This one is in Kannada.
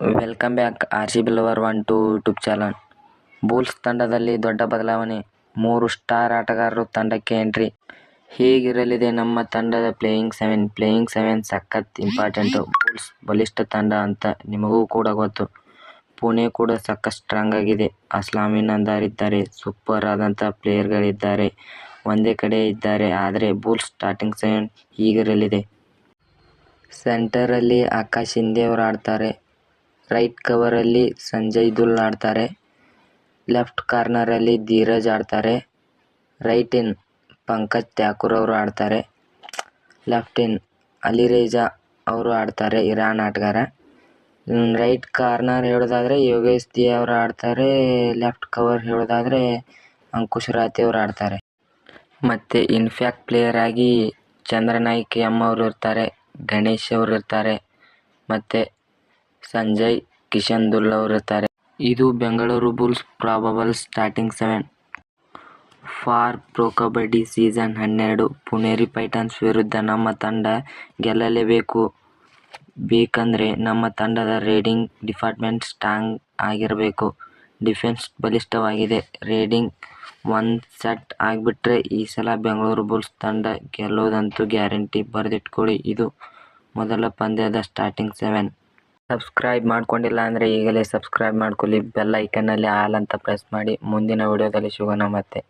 Welcome back R C ಬಿಲ್ವರ್ one two YouTube channel bulls ತಂಡದಲ್ಲಿ ದೊಡ್ಡ ಬದಲಾವಣೆ. ಮೂರು ಸ್ಟಾರ್ ಆಟಗಾರರು ತಂಡಕ್ಕೆ ಎಂಟ್ರಿ ಹೀಗಿರಲಿದೆ ನಮ್ಮ ತಂಡದ ಪ್ಲೇಯಿಂಗ್ ಸೆವೆನ್ ಪ್ಲೇಯಿಂಗ್ ಸೆವೆನ್ ಸಖತ್ ಇಂಪಾರ್ಟೆಂಟು ಬೂಲ್ಸ್ ಬಲಿಷ್ಠ ತಂಡ ಅಂತ ನಿಮಗೂ ಕೂಡ ಗೊತ್ತು. ಪುಣೆ ಕೂಡ ಸಖತ್ ಸ್ಟ್ರಾಂಗ್ ಆಗಿದೆ. ಅಸ್ಲಾಮಿನ್ ಅಂದಾರಿದ್ದಾರೆ ಸೂಪರ್ ಆದಂಥ ಪ್ಲೇಯರ್ಗಳಿದ್ದಾರೆ ಒಂದೇ ಕಡೆ ಇದ್ದಾರೆ. ಆದರೆ ಬೂಲ್ಸ್ ಸ್ಟಾರ್ಟಿಂಗ್ ಸೆವೆನ್ ಹೀಗಿರಲಿದೆ. ಸೆಂಟರಲ್ಲಿ ಆಕಾಶ್ ಹಿಂದೆ ಅವರು ಆಡ್ತಾರೆ ರೈಟ್ ಕವರಲ್ಲಿ ಸಂಜಯ್ ದುಲ್ ಆಡ್ತಾರೆ. ಲೆಫ್ಟ್ ಕಾರ್ನರಲ್ಲಿ ಧೀರಜ್ ಆಡ್ತಾರೆ. ರೈಟ್ ಇನ್ ಪಂಕಜ್ ಠಾಕೂರ್ ಅವರು ಆಡ್ತಾರೆ. ಲೆಫ್ಟ್ ಇನ್ ಅಲಿರೇಜಾ ಅವರು ಆಡ್ತಾರೆ ಇರಾನ್ ಆಟಗಾರ. ರೈಟ್ ಕಾರ್ನರ್ ಹೇಳೋದಾದರೆ ಯೋಗೇಶ್ ದಿ ಅವರು ಆಡ್ತಾರೆ. ಲೆಫ್ಟ್ ಕವರ್ ಹೇಳೋದಾದರೆ ಅಂಕುಶ್ ರಾತಿ ಅವರು ಆಡ್ತಾರೆ. ಮತ್ತು ಇನ್ಫ್ಯಾಕ್ಟ್ ಪ್ಲೇಯರ್ ಆಗಿ ಚಂದ್ರನಾಯ್ಕ ಎಂ ಅವರು ಇರ್ತಾರೆ. ಗಣೇಶ್ ಅವರು ಇರ್ತಾರೆ. ಮತ್ತು ಸಂಜಯ್, ಕಿಶನ್ ದುಲ್ ಅವರಿರ್ತಾರೆ. ಇದು Bengaluru bulls probable starting seven. For pro kabaddi season ಹನ್ನೆರಡು, ಪುಣೇರಿ ಪೈಟನ್ಸ್ ವಿರುದ್ಧ ನಮ್ಮ ತಂಡ ಗೆಲ್ಲಲೇಬೇಕು. ಬೇಕಂದರೆ ನಮ್ಮ ತಂಡದ ರೇಡಿಂಗ್ ಡಿಪಾರ್ಟ್ಮೆಂಟ್ ಸ್ಟ್ರಾಂಗ್ ಆಗಿರಬೇಕು. ಡಿಫೆನ್ಸ್ ಬಲಿಷ್ಠವಾಗಿದೆ. ರೇಡಿಂಗ್ ಒಂದು ಸೆಟ್ ಆಗಿಬಿಟ್ರೆ ಈ ಸಲ ಬೆಂಗಳೂರು ಬುಲ್ಸ್ ತಂಡ ಗೆಲ್ಲೋದಂತೂ ಗ್ಯಾರಂಟಿ ಬರೆದಿಟ್ಕೊಳ್ಳಿ. ಇದು ಮೊದಲ ಪಂದ್ಯದ ಸ್ಟಾರ್ಟಿಂಗ್ ಸೆವೆನ್. ಸಬ್ಸ್ಕ್ರೈಬ್ ಮಾಡ್ಕೊಂಡಿಲ್ಲ ಅಂದರೆ ಈಗಲೇ ಸಬ್ಸ್ಕ್ರೈಬ್ ಮಾಡ್ಕೊಳ್ಳಿ, ಬೆಲ್ ಐಕನ್ನಲ್ಲಿ ಆಲ್ ಅಂತ ಪ್ರೆಸ್ ಮಾಡಿ. ಮುಂದಿನ ವಿಡಿಯೋದಲ್ಲಿ ಸಿಗೋಣ ಮತ್ತೆ.